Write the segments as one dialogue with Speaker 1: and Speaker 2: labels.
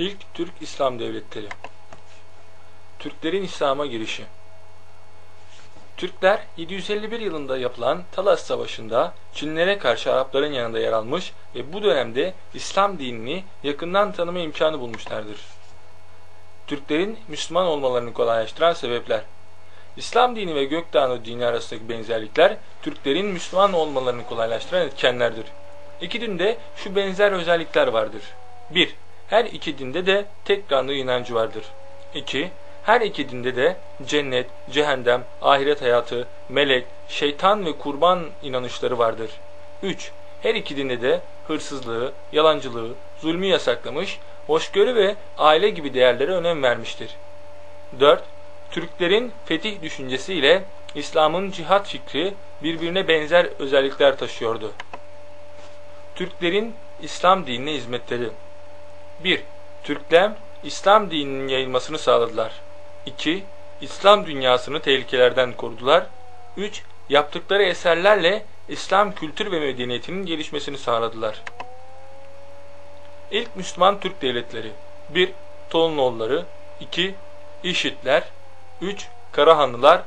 Speaker 1: İlk Türk İslam devletleri Türklerin İslam'a girişi Türkler 751 yılında yapılan Talas Savaşı'nda Çinlere karşı Arapların yanında yer almış ve bu dönemde İslam dinini yakından tanıma imkanı bulmuşlardır. Türklerin Müslüman olmalarını kolaylaştıran sebepler İslam dini ve Gökdağlı dini arasındaki benzerlikler Türklerin Müslüman olmalarını kolaylaştıran etkenlerdir. İki dinde şu benzer özellikler vardır. 1. Her iki dinde de tek tanrı inancı vardır. 2. Her iki dinde de cennet, cehennem, ahiret hayatı, melek, şeytan ve kurban inanışları vardır. 3. Her iki dinde de hırsızlığı, yalancılığı, zulmü yasaklamış, hoşgörü ve aile gibi değerlere önem vermiştir. 4. Türklerin fetih düşüncesi ile İslam'ın cihat fikri birbirine benzer özellikler taşıyordu. Türklerin İslam dinine hizmetleri 1. Türkler İslam dininin yayılmasını sağladılar. 2. İslam dünyasını tehlikelerden korudular. 3. Yaptıkları eserlerle İslam kültür ve medeniyetinin gelişmesini sağladılar. İlk Müslüman Türk devletleri 1. Tolunoğulları 2. İşitler 3. Karahanlılar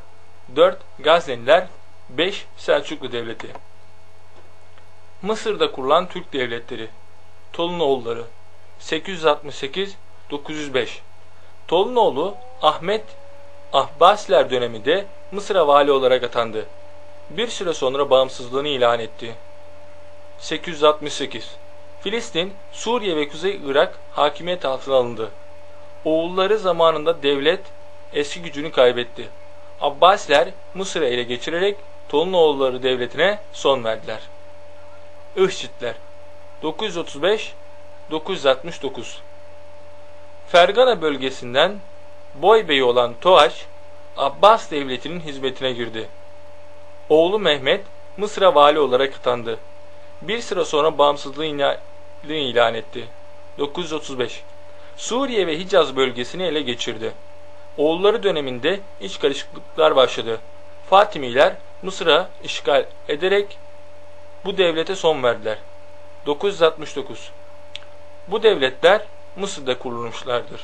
Speaker 1: 4. Gazneliler 5. Selçuklu Devleti Mısır'da kurulan Türk devletleri Tolunoğulları 868-905 Tolunoğlu Ahmet Abbasiler döneminde Mısır'a vali olarak atandı. Bir süre sonra bağımsızlığını ilan etti. 868 Filistin, Suriye ve Kuzey Irak hakimiyet altına alındı. Oğulları zamanında devlet eski gücünü kaybetti. Abbasiler Mısır'ı ele geçirerek Tolunoğulları devletine son verdiler. Ihşitler 935 969 Fergana bölgesinden boy beyi olan Toaş, Abbas devletinin hizmetine girdi. Oğlu Mehmet Mısır'a vali olarak atandı. Bir sıra sonra bağımsızlığı ilan etti. 935 Suriye ve Hicaz bölgesini ele geçirdi. Oğulları döneminde iç karışıklıklar başladı. Fatimiler Mısır'a işgal ederek bu devlete son verdiler. 969 Bu devletler Mısır'da kurulmuşlardır.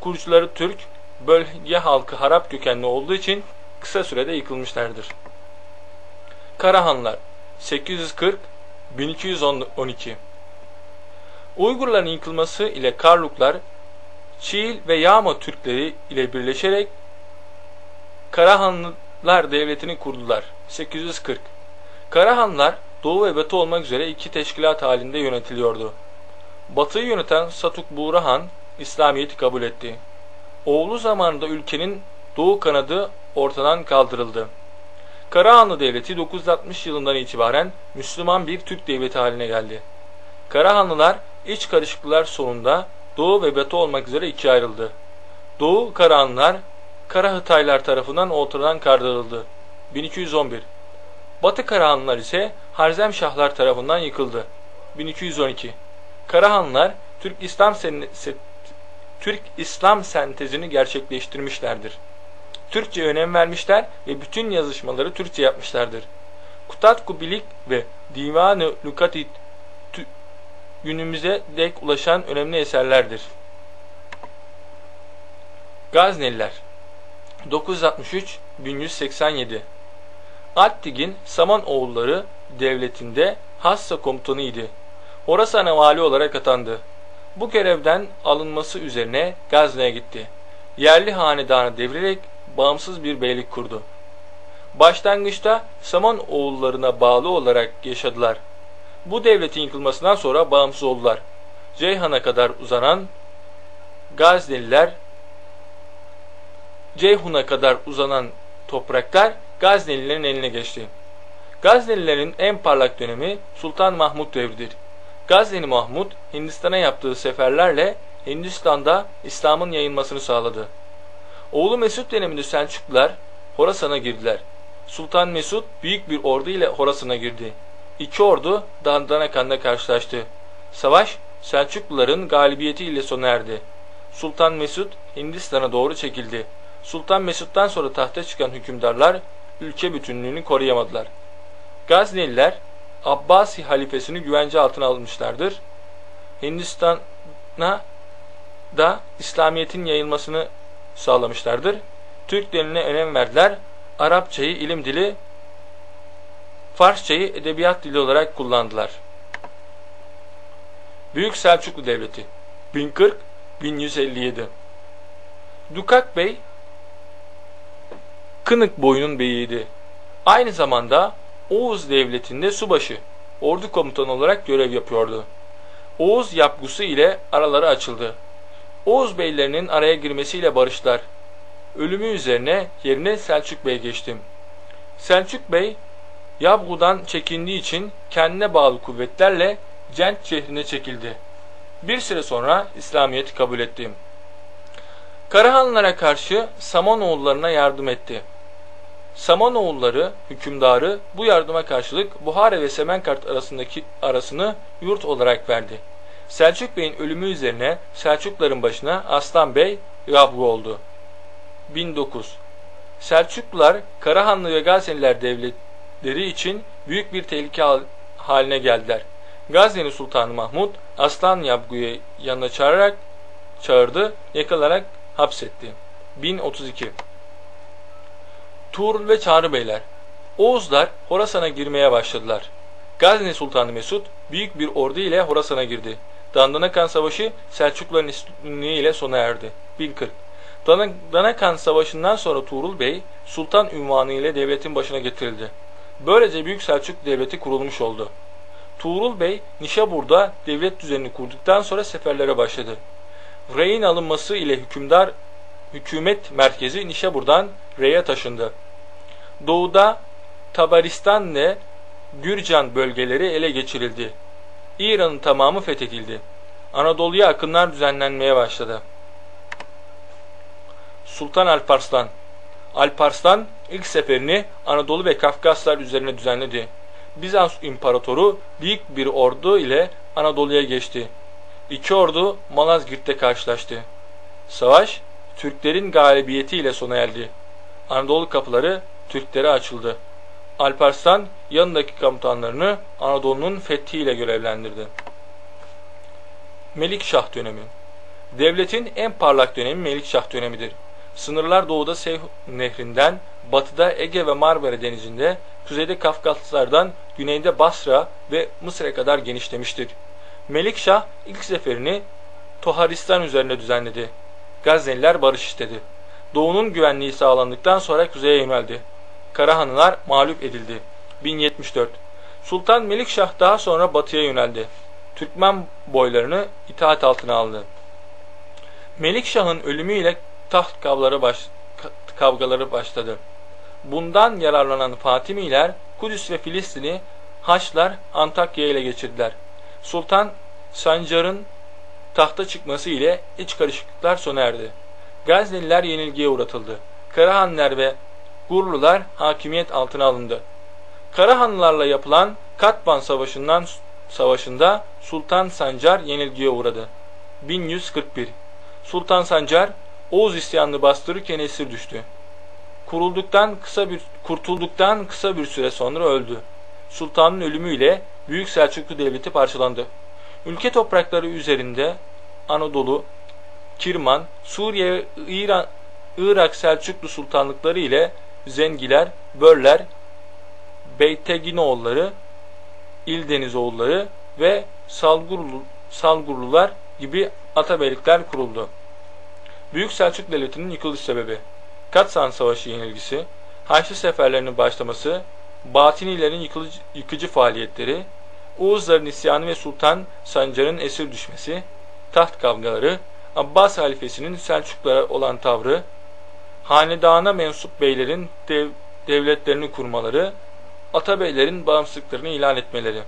Speaker 1: Kurucuları Türk, bölge halkı Harap kökenli olduğu için kısa sürede yıkılmışlardır. Karahanlar 840-1212 Uygurların yıkılması ile Karluklar, Çiğil ve Yağma Türkleri ile birleşerek Karahanlılar devletini kurdular. 840 Karahanlar Doğu ve Batı olmak üzere iki teşkilat halinde yönetiliyordu. Batı'yı yöneten Satuk Buğra İslamiyet'i kabul etti. Oğlu zamanında ülkenin doğu kanadı ortadan kaldırıldı. Karahanlı Devleti 960 yılından itibaren Müslüman bir Türk devleti haline geldi. Karahanlılar iç karışıklıklar sonunda Doğu ve Batı olmak üzere ikiye ayrıldı. Doğu Karahanlılar Kara Hıtaylar tarafından ortadan kaldırıldı. 1211 Batı Karahanlılar ise Harzemşahlar tarafından yıkıldı. 1212 Karahanlılar Türk İslam Türk İslam sentezini gerçekleştirmişlerdir. Türkçe önem vermişler ve bütün yazışmaları Türkçe yapmışlardır. Kutat Kubilik ve Divan-ı Lukatit günümüze dek ulaşan önemli eserlerdir. Gazneliler 963-1187 Alptigin Samanoğulları devletinde Hassa komutanıydı. Horasan'a vali olarak atandı. Bu görevden alınması üzerine Gazne'ye gitti. Yerli hanedanı devirerek bağımsız bir beylik kurdu. Başlangıçta Saman oğullarına bağlı olarak yaşadılar. Bu devletin yıkılmasından sonra bağımsız oldular. Ceyhan'a kadar uzanan Gazneliler Ceyhun'a kadar uzanan topraklar Gaznelilerin eline geçti. Gaznelilerin en parlak dönemi Sultan Mahmud devridir. Gazneli Mahmud Hindistan'a yaptığı seferlerle Hindistan'da İslam'ın yayılmasını sağladı. Oğlu Mesut döneminde Selçuklular Horasan'a girdiler. Sultan Mesut büyük bir ordu ile Horasan'a girdi. İki ordu Dandanakan'da karşılaştı. Savaş Selçukluların galibiyeti ile sona erdi. Sultan Mesut Hindistan'a doğru çekildi. Sultan Mesut'tan sonra tahta çıkan hükümdarlar ülke bütünlüğünü koruyamadılar. Gazneliler Abbasi halifesini güvence altına almışlardır. Hindistan'a da İslamiyet'in yayılmasını sağlamışlardır. Türk diline önem verdiler. Arapçayı ilim dili, Farsçayı edebiyat dili olarak kullandılar. Büyük Selçuklu Devleti 1040-1157 Dukak Bey Kınık boyunun beyiydi. Aynı zamanda Oğuz Devleti'nde subaşı, ordu komutanı olarak görev yapıyordu. Oğuz yapgusu ile araları açıldı. Oğuz beylerinin araya girmesiyle barıştılar. Ölümü üzerine yerine Selçuk Bey geçtim. Selçuk Bey, Yabgu'dan çekindiği için kendine bağlı kuvvetlerle Cent şehrine çekildi. Bir süre sonra İslamiyet'i kabul ettim. Karahanlılara karşı Samanoğullarına yardım etti. Samanoğulları hükümdarı bu yardıma karşılık Buhara ve Semenkart arasındaki arasını yurt olarak verdi. Selçuk Bey'in ölümü üzerine Selçukların başına Aslan Bey Yabgu oldu. 1009 Selçuklular Karahanlı ve Gazneliler devletleri için büyük bir tehlike haline geldiler. Gazneli Sultanı Mahmud Aslan Yabgu'yu yanına çağırarak çağırdı, yakalarak hapsetti. 1032 Tuğrul ve Çağrı Beyler Oğuzlar Horasan'a girmeye başladılar. Gazni Sultanı Mesud büyük bir ordu ile Horasan'a girdi. Dandanakan Savaşı Selçukluların üstünlüğü ile sona erdi. 1040 Danakan Savaşı'ndan sonra Tuğrul Bey Sultan ünvanı ile devletin başına getirildi. Böylece Büyük Selçuk Devleti kurulmuş oldu. Tuğrul Bey Nişabur'da devlet düzenini kurduktan sonra seferlere başladı. Rey'in alınması ile hükümdar hükümet merkezi Nişabur'dan Rey'e taşındı. Doğuda Tabaristan ve Gürcan bölgeleri ele geçirildi. İran'ın tamamı fethedildi. Anadolu'ya akınlar düzenlenmeye başladı. Sultan Alparslan Alparslan ilk seferini Anadolu ve Kafkaslar üzerine düzenledi. Bizans İmparatoru büyük bir ordu ile Anadolu'ya geçti. İki ordu Malazgirt'te karşılaştı. Savaş Türklerin galibiyetiyle sona erdi. Anadolu kapıları Türklere açıldı. Alparslan yanındaki komutanlarını Anadolu'nun fethiyle görevlendirdi. Melikşah dönemi Devletin en parlak dönemi Melikşah dönemidir. Sınırlar doğuda Seyh nehrinden, batıda Ege ve Marmara denizinde, kuzeyde Kafkaslardan, güneyde Basra ve Mısır'a kadar genişlemiştir. Melikşah ilk seferini Toharistan üzerine düzenledi. Gazneliler barış istedi. Doğunun güvenliği sağlandıktan sonra kuzeye yöneldi. Karahanlılar mağlup edildi. 1074 Sultan Melikşah daha sonra batıya yöneldi. Türkmen boylarını itaat altına aldı. Melikşah'ın ölümüyle taht kavgaları, baş, kavgaları başladı. Bundan yararlanan Fatimiler Kudüs ve Filistin'i Haçlar Antakya ile geçirdiler. Sultan Sancar'ın tahta çıkması ile iç karışıklıklar sona erdi. Gazneliler yenilgiye uğratıldı. Karahanlılar ve Gurlular hakimiyet altına alındı. Karahanlılarla yapılan Katban Savaşı'ndan savaşında Sultan Sancar yenilgiye uğradı. 1141 Sultan Sancar Oğuz isyanını bastırırken esir düştü. Kurulduktan kısa bir kurtulduktan kısa bir süre sonra öldü. Sultanın ölümüyle Büyük Selçuklu Devleti parçalandı. Ülke toprakları üzerinde Anadolu, Kirman, Suriye İran, Irak Selçuklu sultanlıkları ile Zengiler, Börler, Beyteginoğulları, İldenizoğulları ve Salgurlu, Salgurlular gibi atabeylikler kuruldu. Büyük Selçuk Devleti'nin yıkılış sebebi Katsan Savaşı yenilgisi, Haçlı seferlerinin başlaması, Batinilerin yıkıcı, yıkıcı faaliyetleri, Oğuzların isyanı ve Sultan Sancar'ın esir düşmesi, taht kavgaları, Abbas halifesinin Selçuklara olan tavrı, hanedana mensup beylerin dev, devletlerini kurmaları, atabeylerin bağımsızlıklarını ilan etmeleri.